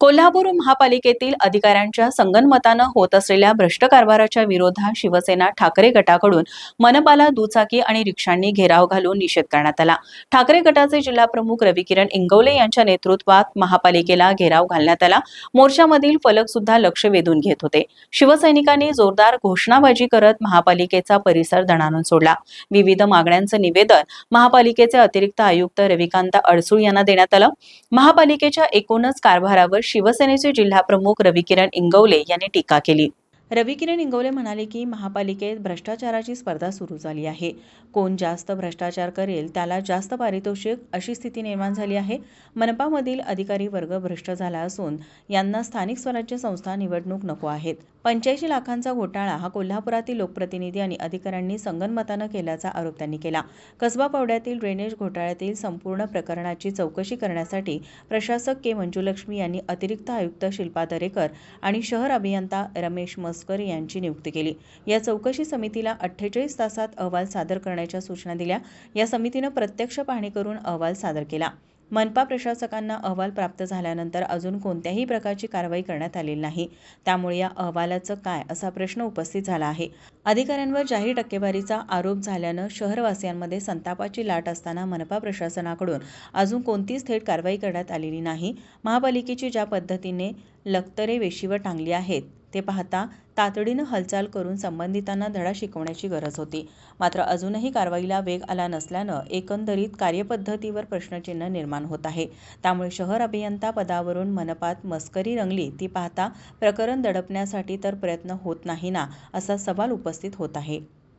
कोल्हापूर महापालिकेतील अधिकाऱ्यांच्या संगनमतानं होत असलेल्या भ्रष्ट कारभाराच्या विरोधात शिवसेना ठाकरे गटाकडून मनपाला दुचाकी आणि रिक्षांनी घेराव घालून निषेध करण्यात आला. ठाकरे गटाचे जिल्हा प्रमुख रविकिरण इंगवले यांच्या नेतृत्वात महापालिकेला घेराव घालण्यात आला. मोर्चामधील फलक सुद्धा लक्ष वेधून घेत होते. शिवसैनिकांनी जोरदार घोषणाबाजी करत महापालिकेचा परिसर दणाणून सोडला. विविध मागण्यांचं निवेदन महापालिकेचे अतिरिक्त आयुक्त रविकांत अडसूळ यांना देण्यात आलं. महापालिकेच्या एकूणच कारभारावर शिवसेनेचे जिल्हाप्रमुख रविकिरण इंगवले यांनी टीका केली. रविकिरण इंगवले म्हणाले की महापालिकेत भ्रष्टाचाराची स्पर्धा सुरू झाली आहे. कोण जास्त भ्रष्टाचार करेल त्याला जास्त पारितोषिक अशी स्थिती निर्माण झाली आहे. मनपामधील अधिकारी वर्ग भ्रष्ट झाला असून यांना स्थानिक स्वराज्य संस्था निवडणूक नको आहेत. पंच्याऐंशी लाखांचा घोटाळा हा कोल्हापुरातील लोकप्रतिनिधी आणि अधिकाऱ्यांनी संगनमतानं केल्याचा आरोप त्यांनी केला. कसबा पावड्यातील ड्रेनेज घोटाळ्यातील संपूर्ण प्रकरणाची चौकशी करण्यासाठी प्रशासक के. मंजुलक्ष्मी यांनी अतिरिक्त आयुक्त शिल्पा दरेकर आणि शहर अभियंता रमेश मस्कर यांची नियुक्ती केली. या चौकशी समितीला अठ्ठेचाळीस तासात अहवाल सादर करण्याच्या सूचना दिल्या. या समितीनं प्रत्यक्ष पाहणी करून अहवाल सादर केला. मनपा प्रशासकांना अहवाल प्राप्त झाल्यानंतर अजून कोणत्याही प्रकारची कारवाई करण्यात आलेली नाही. त्यामुळे या अहवालाचं काय असा प्रश्न उपस्थित झाला आहे. अधिकाऱ्यांवर जाहीर टक्केवारीचा आरोप झाल्यानं शहरवासियांमध्ये संतापाची लाट असताना मनपा प्रशासनाकडून अजून कोणतीच थेट कारवाई करण्यात आलेली नाही. महापालिकेची ज्या पद्धतीने लक्तरे वेशीवर टांगली आहेत ते पाहता तातडीनं हालचाल करून संबंधितांना धडा शिकवण्याची गरज होती. मात्र अजूनही कारवाईला वेग आला नसल्यानं एकंदरीत कार्यपद्धतीवर प्रश्नचिन्ह निर्माण होत आहे. त्यामुळे शहर अभियंता पदावरून मनपात मस्करी रंगली ती पाहता प्रकरण दडपण्यासाठी तर प्रयत्न होत नाही ना असा सवाल उपस्थित होत आहे.